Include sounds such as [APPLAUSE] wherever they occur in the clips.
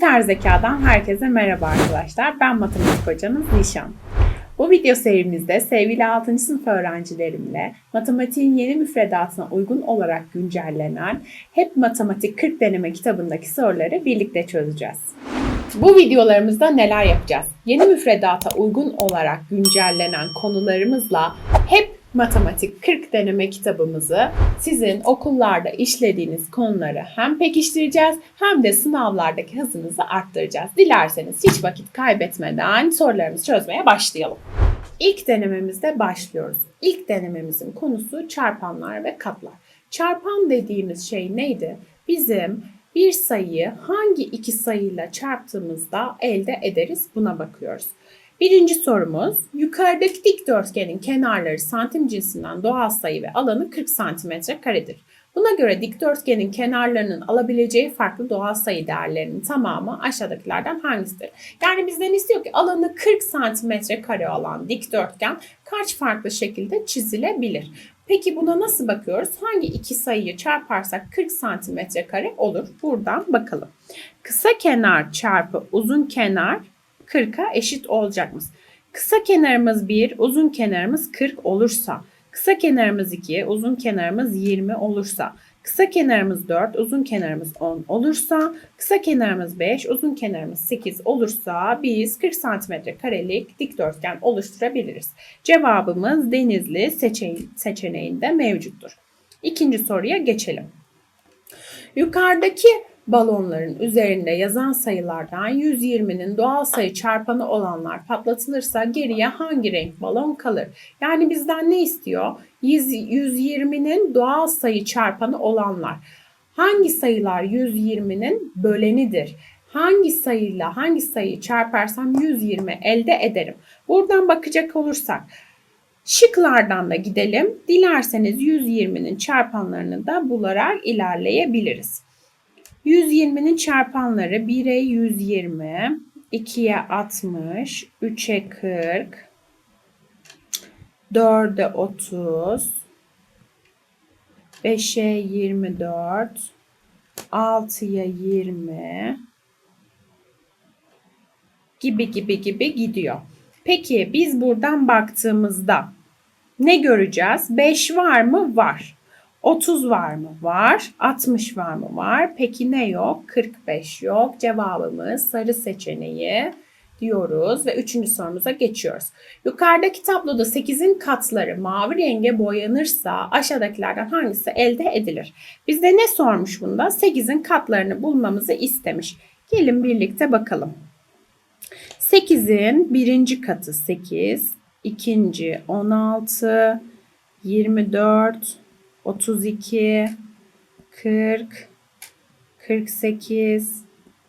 Biter Zeka'dan herkese merhaba arkadaşlar. Ben matematik hocanız Nişan. Bu video serimizde sevgili 6. sınıf öğrencilerimle matematiğin yeni müfredatına uygun olarak güncellenen Hep Matematik 40 deneme kitabındaki soruları birlikte çözeceğiz. Bu videolarımızda neler yapacağız? Yeni müfredata uygun olarak güncellenen konularımızla hep Matematik 40 deneme kitabımızı sizin okullarda işlediğiniz konuları hem pekiştireceğiz hem de sınavlardaki hızınızı arttıracağız. Dilerseniz hiç vakit kaybetmeden sorularımızı çözmeye başlayalım. İlk denememizde başlıyoruz. İlk denememizin konusu çarpanlar ve katlar. Çarpan dediğimiz şey neydi? Bizim bir sayıyı hangi iki sayıyla çarptığımızda elde ederiz buna bakıyoruz. Birinci sorumuz yukarıdaki dikdörtgenin kenarları santim cinsinden doğal sayı ve alanı 40 santimetre karedir. Buna göre dikdörtgenin kenarlarının alabileceği farklı doğal sayı değerlerinin tamamı aşağıdakilerden hangisidir? Yani bizden istiyor ki alanı 40 santimetre kare olan dikdörtgen kaç farklı şekilde çizilebilir? Peki buna nasıl bakıyoruz? Hangi iki sayıyı çarparsak 40 santimetre kare olur? Buradan bakalım. Kısa kenar çarpı uzun kenar 40'a eşit olacak mı? Kısa kenarımız 1, uzun kenarımız 40 olursa, kısa kenarımız 2, uzun kenarımız 20 olursa, kısa kenarımız 4, uzun kenarımız 10 olursa, kısa kenarımız 5, uzun kenarımız 8 olursa biz 40 cm karelik dikdörtgen oluşturabiliriz. Cevabımız Denizli seçeneğinde mevcuttur. İkinci soruya geçelim. Yukarıdaki balonların üzerinde yazan sayılardan 120'nin doğal sayı çarpanı olanlar patlatılırsa geriye hangi renk balon kalır? Yani bizden ne istiyor? 120'nin doğal sayı çarpanı olanlar. Hangi sayılar 120'nin bölenidir? Hangi sayıyla hangi sayıyı çarparsam 120 elde ederim? Buradan bakacak olursak şıklardan da gidelim. Dilerseniz 120'nin çarpanlarını da bularak ilerleyebiliriz. 120'nin çarpanları 1'e 120, 2'ye 60, 3'e 40, 4'e 30, 5'e 24, 6'ya 20 gibi gibi gibi gidiyor. Peki biz buradan baktığımızda ne göreceğiz? 5 var mı? Var. 30 var mı? Var. 60 var mı? Var. Peki ne yok? 45 yok. Cevabımız sarı seçeneği diyoruz ve üçüncü sorumuza geçiyoruz. Yukarıdaki tabloda 8'in katları mavi renge boyanırsa aşağıdakilerden hangisi elde edilir? Bizde ne sormuş bunda? 8'in katlarını bulmamızı istemiş. Gelin birlikte bakalım. 8'in birinci katı 8, ikinci 16, 24, 32, 40, 48,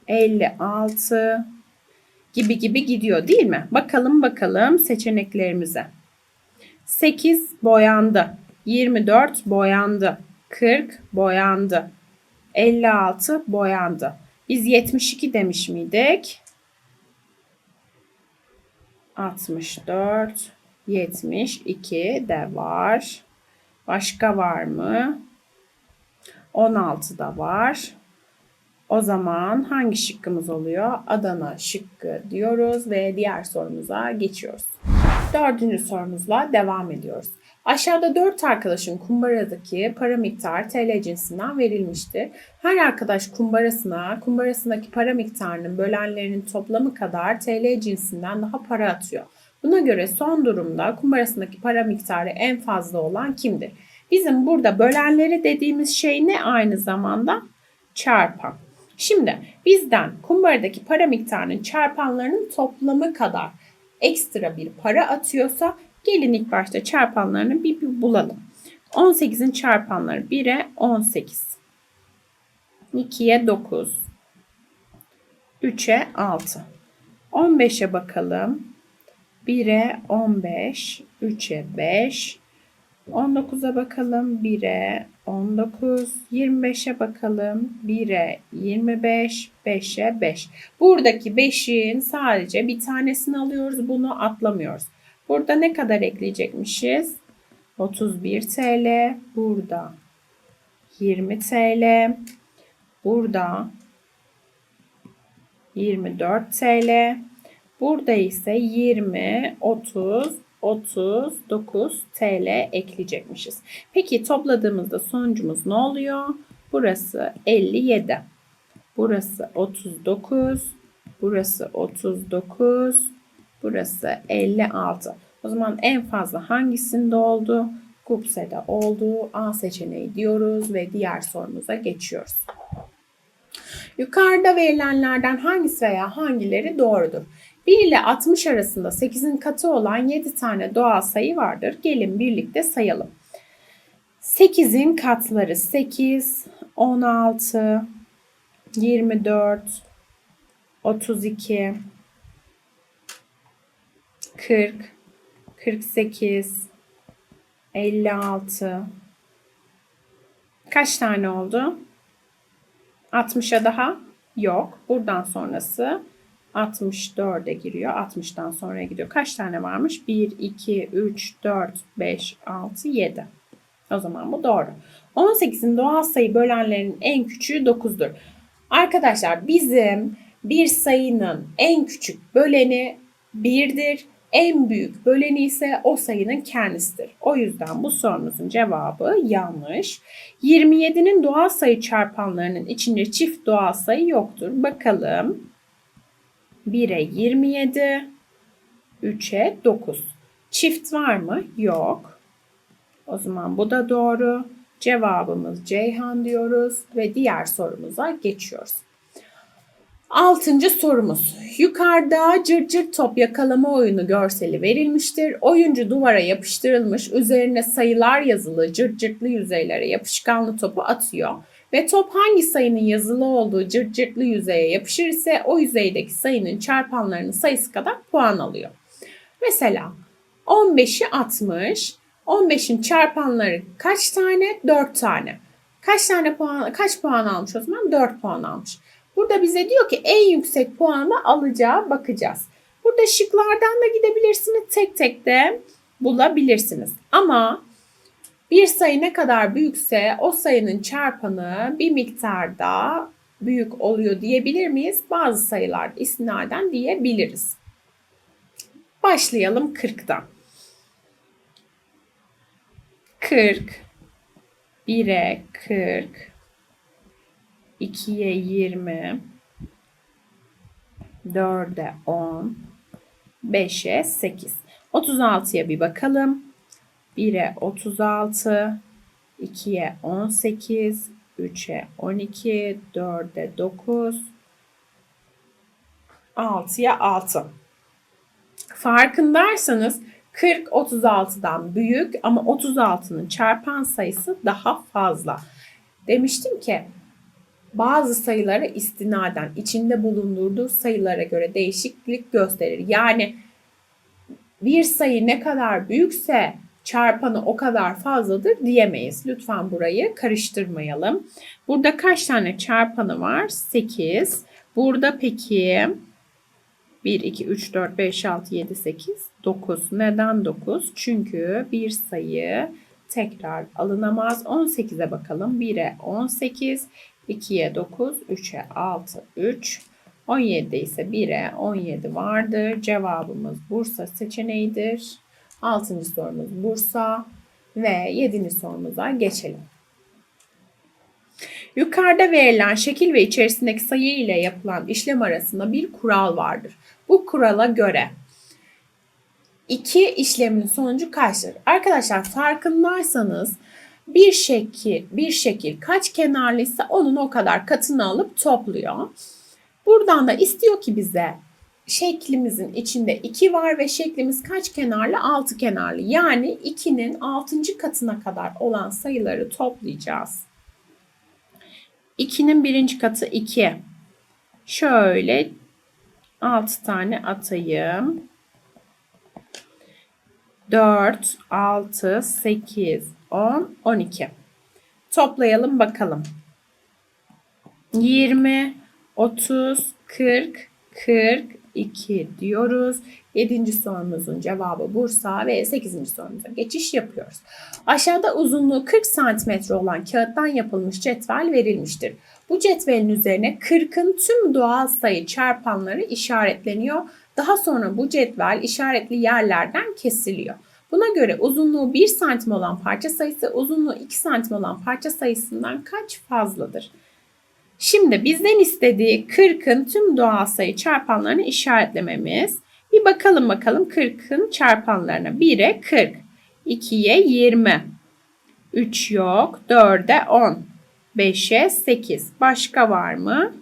56 gibi gibi gidiyor değil mi? Bakalım bakalım seçeneklerimize. 8 boyandı. 24 boyandı. 40 boyandı. 56 boyandı. Biz 72 demiş miydik? 64, 72 de var. Başka var mı? 16 da var. O zaman hangi şıkkımız oluyor? Adana şıkkı diyoruz ve diğer sorumuza geçiyoruz. Dördüncü sorumuzla devam ediyoruz. Aşağıda dört arkadaşın kumbaradaki para miktarı TL cinsinden verilmiştir. Her arkadaş kumbarasına, kumbarasındaki para miktarının bölenlerinin toplamı kadar TL cinsinden daha para atıyor. Buna göre son durumda kumbarasındaki para miktarı en fazla olan kimdir? Bizim burada bölenleri dediğimiz şey ne aynı zamanda? Çarpan. Şimdi bizden kumbaradaki para miktarının çarpanlarının toplamı kadar ekstra bir para atıyorsa gelin ilk başta çarpanlarını bir, bir bulalım. 18'in çarpanları 1'e 18. 2'ye 9. 3'e 6. 15'e bakalım. 1'e 15, 3'e 5, 19'a bakalım 1'e 19, 25'e bakalım 1'e 25, 5'e 5. Buradaki 5'in sadece bir tanesini alıyoruz. Bunu atlamıyoruz. Burada ne kadar ekleyecekmişiz? 31 TL. Burada 20 TL. Burada 24 TL. Burada ise 20, 30, 39 TL ekleyecekmişiz. Peki topladığımızda sonucumuz ne oluyor? Burası 57. Burası 39. Burası 39. Burası 56. O zaman en fazla hangisinde oldu? Gupse'de oldu. A seçeneği diyoruz ve diğer sorumuza geçiyoruz. Yukarıda verilenlerden hangisi veya hangileri doğrudur? 1 ile 60 arasında 8'in katı olan 7 tane doğal sayı vardır. Gelin birlikte sayalım. 8'in katları 8, 16, 24, 32, 40, 48, 56. Kaç tane oldu? 60'a daha yok. Buradan sonrası 64'e giriyor. 60'tan sonra gidiyor. Kaç tane varmış? 1, 2, 3, 4, 5, 6, 7. O zaman bu doğru. 18'in doğal sayı bölenlerin en küçüğü 9'dur. Arkadaşlar bizim bir sayının en küçük böleni 1'dir. En büyük böleni ise o sayının kendisidir. O yüzden bu sorumuzun cevabı yanlış. 27'nin doğal sayı çarpanlarının içinde çift doğal sayı yoktur. Bakalım. 1'e 27, 3'e 9. Çift var mı? Yok. O zaman bu da doğru. Cevabımız Ceyhan diyoruz ve diğer sorumuza geçiyoruz. Altıncı sorumuz. Yukarıda cırt cırt top yakalama oyunu görseli verilmiştir. Oyuncu duvara yapıştırılmış, üzerine sayılar yazılı cırt cırtlı yüzeylere yapışkanlı topu atıyor. Ve top hangi sayının yazılı olduğu cırt cırtlı yüzeye yapışır ise o yüzeydeki sayının çarpanlarının sayısı kadar puan alıyor. Mesela 15'i 60, 15'in çarpanları kaç tane? 4 tane. Kaç tane puan, kaç puan almış o zaman? 4 puan almış. Burada bize diyor ki en yüksek puanı alacağı bakacağız. Burada şıklardan da gidebilirsiniz. Tek tek de bulabilirsiniz. Ama bir sayı ne kadar büyükse o sayının çarpanı bir miktarda büyük oluyor diyebilir miyiz? Bazı sayılar istinaden diyebiliriz. Başlayalım 40'dan. 40, 1'e 40, 2'ye 20, 4'e 10, 5'e 8. 36'ya bir bakalım. 1'e 36, 2'ye 18, 3'e 12, 4'e 9, 6'ya 6. Farkındaysanız 40 36'dan büyük ama 36'nın çarpan sayısı daha fazla. Demiştim ki bazı sayıları istinaden içinde bulundurduğu sayılara göre değişiklik gösterir. Yani bir sayı ne kadar büyükse çarpanı o kadar fazladır diyemeyiz. Lütfen burayı karıştırmayalım. Burada kaç tane çarpanı var? 8. Burada peki 1, 2, 3, 4, 5, 6, 7, 8, 9. Neden 9? Çünkü bir sayı tekrar alınamaz. 18'e bakalım. 1'e 18, 2'ye 9, 3'e 6, 3. 17 ise 1'e 17 vardır. Cevabımız Bursa seçeneğidir. 6. sorumuz Bursa ve 7. sorumuza geçelim. Yukarıda verilen şekil ve içerisindeki sayı ile yapılan işlem arasında bir kural vardır. Bu kurala göre iki işlemin sonucu kaçtır? Arkadaşlar farkındaysanız bir şekil, bir şekil kaç kenarlıysa onun o kadar katını alıp topluyor. Buradan da istiyor ki bize şeklimizin içinde 2 var ve şeklimiz kaç kenarlı? 6 kenarlı. Yani 2'nin 6. katına kadar olan sayıları toplayacağız. 2'nin birinci katı 2. Şöyle 6 tane atayım. 4, 6, 8, 10, 12. Toplayalım bakalım. 20, 30, 40, 42 diyoruz. 7. sorumuzun cevabı Bursa ve 8. sorumuza geçiş yapıyoruz. Aşağıda uzunluğu 40 cm olan kağıttan yapılmış cetvel verilmiştir. Bu cetvelin üzerine 40'ın tüm doğal sayı çarpanları işaretleniyor. Daha sonra bu cetvel işaretli yerlerden kesiliyor. Buna göre uzunluğu 1 santim olan parça sayısı uzunluğu 2 santim olan parça sayısından kaç fazladır? Şimdi bizden istediği 40'ın tüm doğal sayı çarpanlarını işaretlememiz. Bir bakalım bakalım 40'ın çarpanlarına. 1'e 40, 2'ye 20, 3 yok, 4'e 10, 5'e 8. Başka var mı?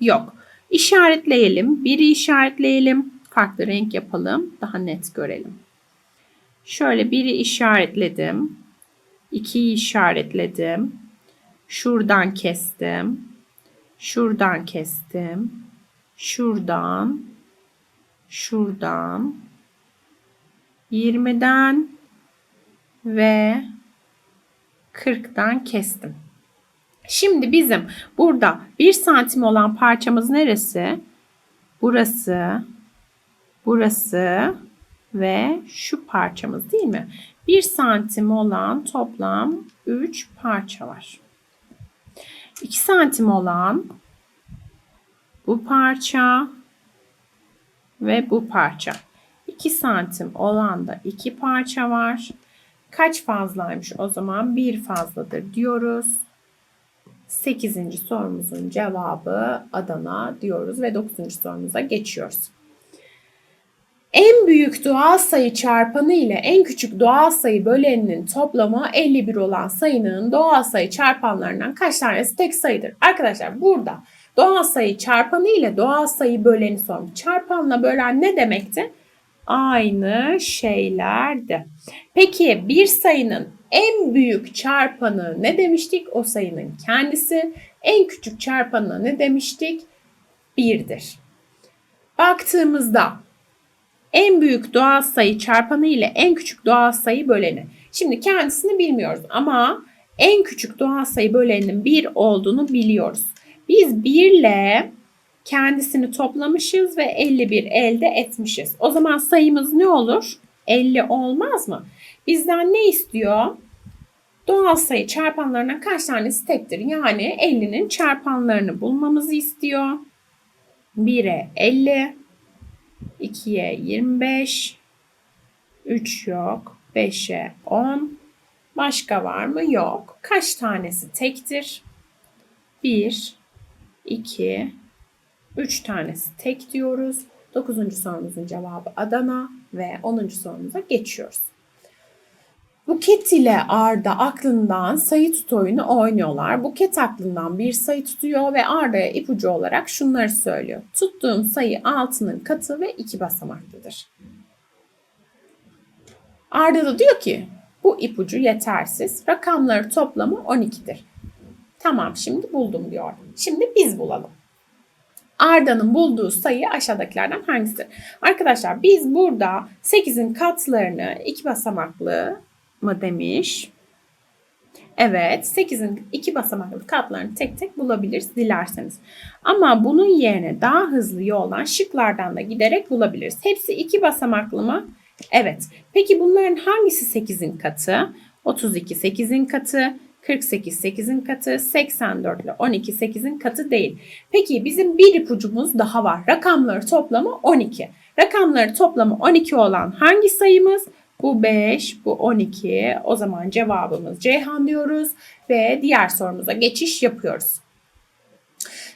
Yok. İşaretleyelim. 1'i işaretleyelim. Farklı renk yapalım. Daha net görelim. Şöyle 1'i işaretledim. 2'yi işaretledim. Şuradan kestim. Şuradan kestim. Şuradan. Şuradan. 20'den ve 40'dan kestim. Şimdi bizim burada 1 santim olan parçamız neresi? Burası, burası ve şu parçamız değil mi? 1 santim olan toplam 3 parça var. 2 santim olan bu parça ve bu parça. 2 santim olan da 2 parça var. Kaç fazlaymış o zaman? 1 fazladır diyoruz. 8. sorumuzun cevabı Adana diyoruz ve 9. sorumuza geçiyoruz. En büyük doğal sayı çarpanı ile en küçük doğal sayı böleninin toplamı 51 olan sayının doğal sayı çarpanlarından kaç tanesi tek sayıdır? Arkadaşlar burada doğal sayı çarpanı ile doğal sayı böleni sormuş. Çarpanla bölen ne demekti? Aynı şeylerdi. Peki bir sayının en büyük çarpanı ne demiştik? O sayının kendisi. En küçük çarpanı ne demiştik? 1'dir. Baktığımızda en büyük doğal sayı çarpanı ile en küçük doğal sayı böleni. Şimdi kendisini bilmiyoruz ama en küçük doğal sayı böleninin 1 olduğunu biliyoruz. Biz 1 ile kendisini toplamışız ve 51 elde etmişiz. O zaman sayımız ne olur? 50 olmaz mı? Bizden ne istiyor? Doğal sayı çarpanlarına kaç tanesi tektir? Yani 50'nin çarpanlarını bulmamızı istiyor. 1'e 50, 2'ye 25, 3 yok, 5'e 10. Başka var mı? Yok. Kaç tanesi tektir? 1, 2, 3 tanesi tek diyoruz. 9. sorumuzun cevabı Adana ve 10. sorumuza geçiyoruz. Buket ile Arda aklından sayı tut oyunu oynuyorlar. Buket aklından bir sayı tutuyor ve Arda'ya ipucu olarak şunları söylüyor. Tuttuğum sayı 6'nın katı ve 2 basamaklıdır. Arda da diyor ki bu ipucu yetersiz. Rakamları toplamı 12'dir. Tamam şimdi buldum diyor. Şimdi biz bulalım. Arda'nın bulduğu sayı aşağıdakilerden hangisidir? Arkadaşlar biz burada 8'in katlarını iki basamaklı mı demiş. Evet 8'in iki basamaklı katlarını tek tek bulabiliriz dilerseniz. Ama bunun yerine daha hızlı yoldan şıklardan da giderek bulabiliriz. Hepsi iki basamaklı mı? Evet. Peki bunların hangisi 8'in katı? 32 8'in katı, 48 8'in katı, 84 ile 12 8'in katı değil. Peki bizim bir ipucumuz daha var. Rakamları toplamı 12. Rakamları toplamı 12 olan hangi sayımız? Bu 5, bu 12. O zaman cevabımız Ceyhan diyoruz ve diğer sorumuza geçiş yapıyoruz.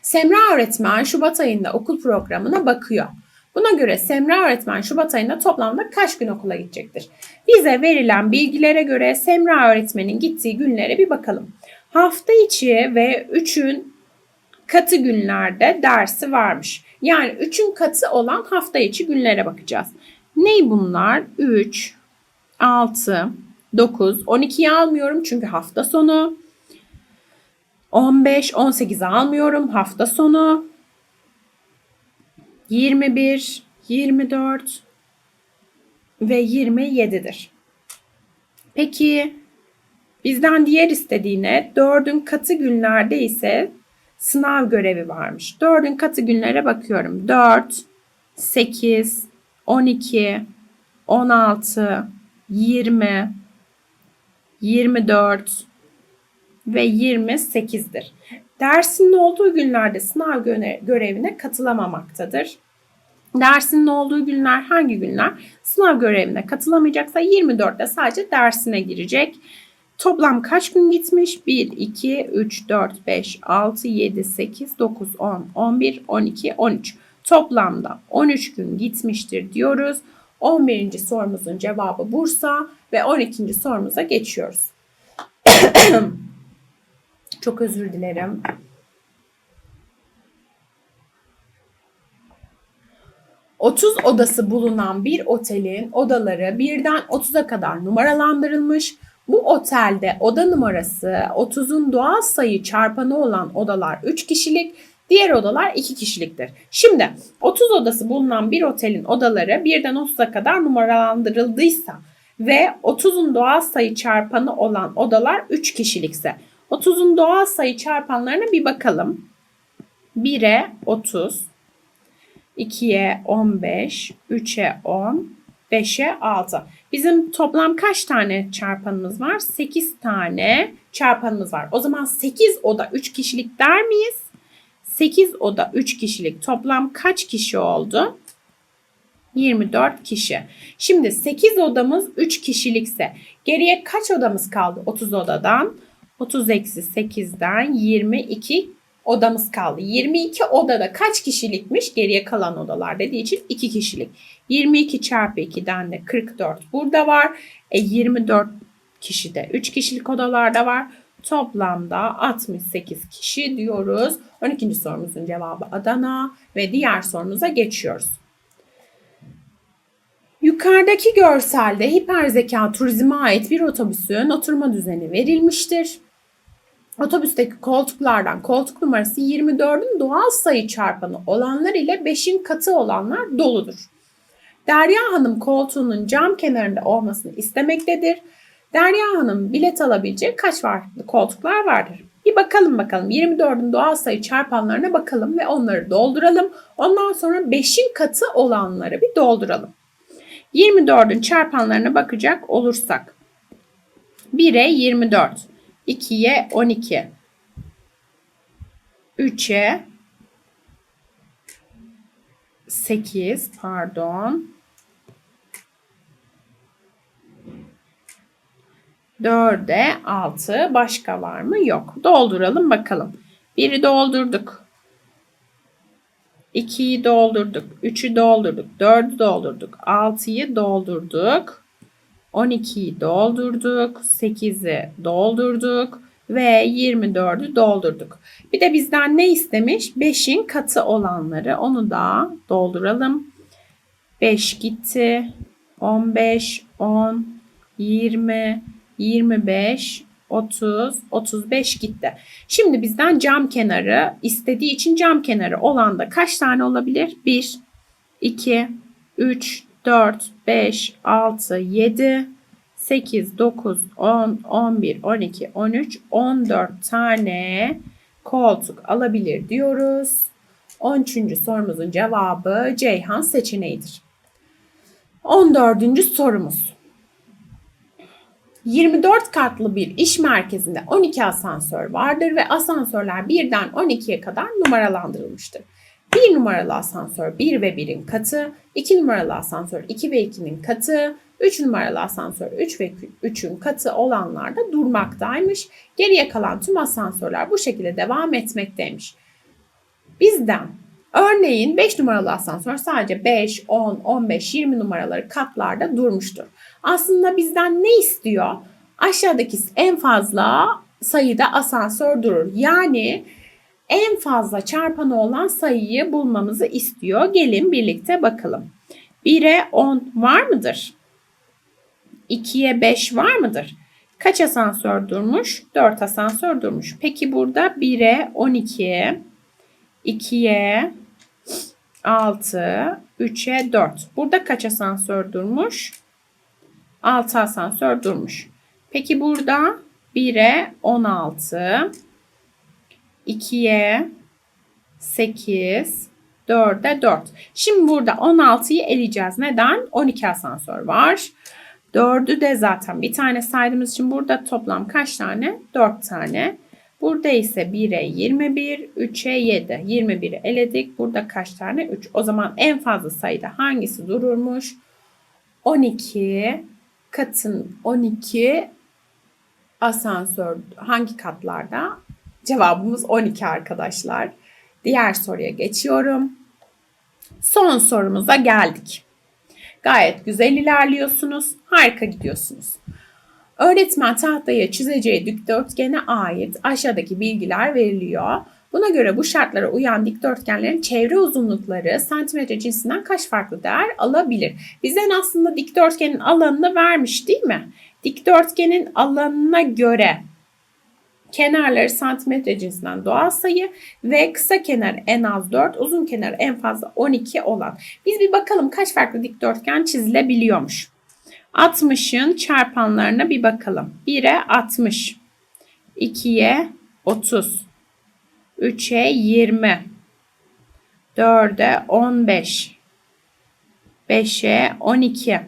Semra öğretmen Şubat ayında okul programına bakıyor. Buna göre Semra öğretmen Şubat ayında toplamda kaç gün okula gidecektir? Bize verilen bilgilere göre Semra öğretmenin gittiği günlere bir bakalım. Hafta içi ve 3'ün katı günlerde dersi varmış. Yani 3'ün katı olan hafta içi günlere bakacağız. Ney bunlar? 3, 6, 9, 12'yi almıyorum çünkü hafta sonu. 15, 18'i almıyorum hafta sonu. 21, 24 ve 27'dir. Peki bizden diğer istediğine 4'ün katı günlerde ise sınav görevi varmış. 4'ün katı günlere bakıyorum. 4, 8, 12, 16, 20, 24 ve 28'dir. Dersinin olduğu günlerde sınav görevine katılamamaktadır. Dersinin olduğu günler hangi günler? Sınav görevine katılamayacaksa 24'te sadece dersine girecek. Toplam kaç gün gitmiş? 1, 2, 3, 4, 5, 6, 7, 8, 9, 10, 11, 12, 13. Toplamda 13 gün gitmiştir diyoruz. 11. sorumuzun cevabı Bursa ve 12. sorumuza geçiyoruz. [CLEARS THROAT] Çok özür dilerim. ...30 odası bulunan bir otelin odaları birden 30'a kadar numaralandırılmış. Bu otelde oda numarası 30'un doğal sayı çarpanı olan odalar 3 kişilik, diğer odalar 2 kişiliktir. Şimdi 30 odası bulunan bir otelin odaları birden 30'a kadar numaralandırıldıysa ve 30'un doğal sayı çarpanı olan odalar 3 kişilikse 30'un doğal sayı çarpanlarına bir bakalım. 1'e 30, 2'ye 15, 3'e 10, 5'e 6. Bizim toplam kaç tane çarpanımız var? 8 tane çarpanımız var. O zaman 8 oda 3 kişilik der miyiz? 8 oda 3 kişilik toplam kaç kişi oldu? 24 kişi. Şimdi 8 odamız 3 kişilikse geriye kaç odamız kaldı 30 odadan? 30 eksi 8'den 22 odamız kaldı. 22 odada kaç kişilikmiş? Geriye kalan odalar dediği için 2 kişilik. 22 çarpı 2'den de 44 burada var. E 24 kişi de 3 kişilik odalarda var. Toplamda 68 kişi diyoruz. 12. sorumuzun cevabı Adana ve diğer sorumuza geçiyoruz. Yukarıdaki görselde hiperzeka turizme ait bir otobüsün oturma düzeni verilmiştir. Otobüsteki koltuklardan koltuk numarası 24'ün doğal sayı çarpanı olanlar ile 5'in katı olanlar doludur. Derya Hanım koltuğunun cam kenarında olmasını istemektedir. Derya Hanım bilet alabilecek kaç farklı koltuklar vardır? Bir bakalım bakalım 24'ün doğal sayı çarpanlarına bakalım ve onları dolduralım. Ondan sonra 5'in katı olanları bir dolduralım. 24'ün çarpanlarına bakacak olursak 1'e 24, 2'ye 12, 3'e 8 pardon 4'e 6 başka var mı? Yok. Dolduralım bakalım. 1'i doldurduk. 2'yi doldurduk. 3'ü doldurduk. 4'ü doldurduk. 6'yı doldurduk. 12'yi doldurduk. 8'i doldurduk. Ve 24'ü doldurduk. Bir de bizden ne istemiş? 5'in katı olanları. Onu da dolduralım. 5 gitti. 15, 10, 20, 25, 30, 35 gitti. Şimdi bizden cam kenarı istediği için cam kenarı olan da kaç tane olabilir? 1, 2, 3, 4, 5, 6, 7, 8, 9, 10, 11, 12, 13, 14 tane koltuk alabilir diyoruz. 13. sorumuzun cevabı Ceyhan seçeneğidir. 14. sorumuz. 24 katlı bir iş merkezinde 12 asansör vardır ve asansörler birden 12'ye kadar numaralandırılmıştır. 1 numaralı asansör 1 ve 1'in katı, 2 numaralı asansör 2 ve 2'nin katı, 3 numaralı asansör 3 ve 3'ün katı olanlarda durmaktaymış. Geriye kalan tüm asansörler bu şekilde devam etmekteymiş. Bizden örneğin 5 numaralı asansör sadece 5, 10, 15, 20 numaraları katlarda durmuştur. Aslında bizden ne istiyor? Aşağıdaki en fazla sayıda asansör durur. Yani en fazla çarpanı olan sayıyı bulmamızı istiyor. Gelin birlikte bakalım. 1'e 10 var mıdır? 2'ye 5 var mıdır? Kaç asansör durmuş? 4 asansör durmuş. Peki burada 1'e 12, 2'ye 6, 3'e 4. Burada kaç asansör durmuş? 6 asansör durmuş. Peki burada 1'e 16, 2'ye 8, 4'e 4. Şimdi burada 16'yı eleyeceğiz. Neden? 12 asansör var. 4'ü de zaten bir tane saydığımız için burada toplam kaç tane? 4 tane. Burada ise 1'e 21, 3'e 7. 21'i eledik. Burada kaç tane? 3. O zaman en fazla sayıda hangisi dururmuş? 12 katın 12 asansör hangi katlarda? Cevabımız 12 arkadaşlar. Diğer soruya geçiyorum. Son sorumuza geldik. Gayet güzel ilerliyorsunuz. Harika gidiyorsunuz. Öğretmen tahtaya çizeceği dikdörtgene ait aşağıdaki bilgiler veriliyor. Buna göre bu şartlara uyan dikdörtgenlerin çevre uzunlukları santimetre cinsinden kaç farklı değer alabilir? Bizden aslında dikdörtgenin alanını vermiş değil mi? Dikdörtgenin alanına göre kenarları santimetre cinsinden doğal sayı ve kısa kenar en az 4, uzun kenar en fazla 12 olan. Biz bir bakalım kaç farklı dikdörtgen çizilebiliyormuş. 60'ın çarpanlarına bir bakalım. 1'e 60, 2'ye 30, 3'e 20, 4'e 15, 5'e 12,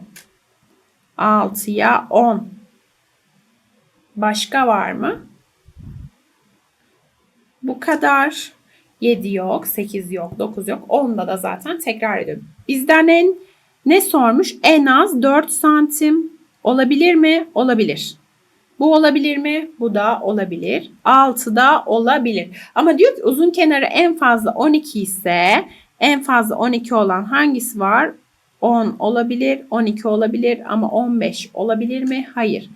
6'ya 10. Başka var mı? Bu kadar. 7 yok, 8 yok, 9 yok. 10'da da zaten tekrar ediyorum. Bizden en ne sormuş? En az 4 santim olabilir mi? Olabilir. Bu olabilir mi? Bu da olabilir. 6 da olabilir. Ama diyor ki uzun kenarı en fazla 12 ise en fazla 12 olan hangisi var? 10 olabilir, 12 olabilir ama 15 olabilir mi? Hayır.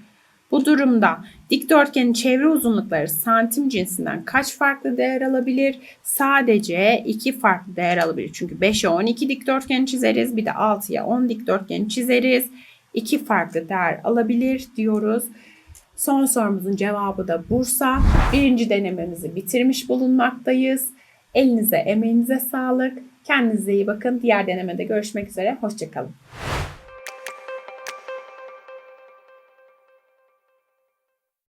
Bu durumda dikdörtgenin çevre uzunlukları santim cinsinden kaç farklı değer alabilir? Sadece iki farklı değer alabilir. Çünkü 5'e 12 dikdörtgen çizeriz. Bir de 6'ya 10 dikdörtgen çizeriz. İki farklı değer alabilir diyoruz. Son sorumuzun cevabı da Bursa. Birinci denememizi bitirmiş bulunmaktayız. Elinize, emeğinize sağlık. Kendinize iyi bakın. Diğer denemede görüşmek üzere. Hoşçakalın.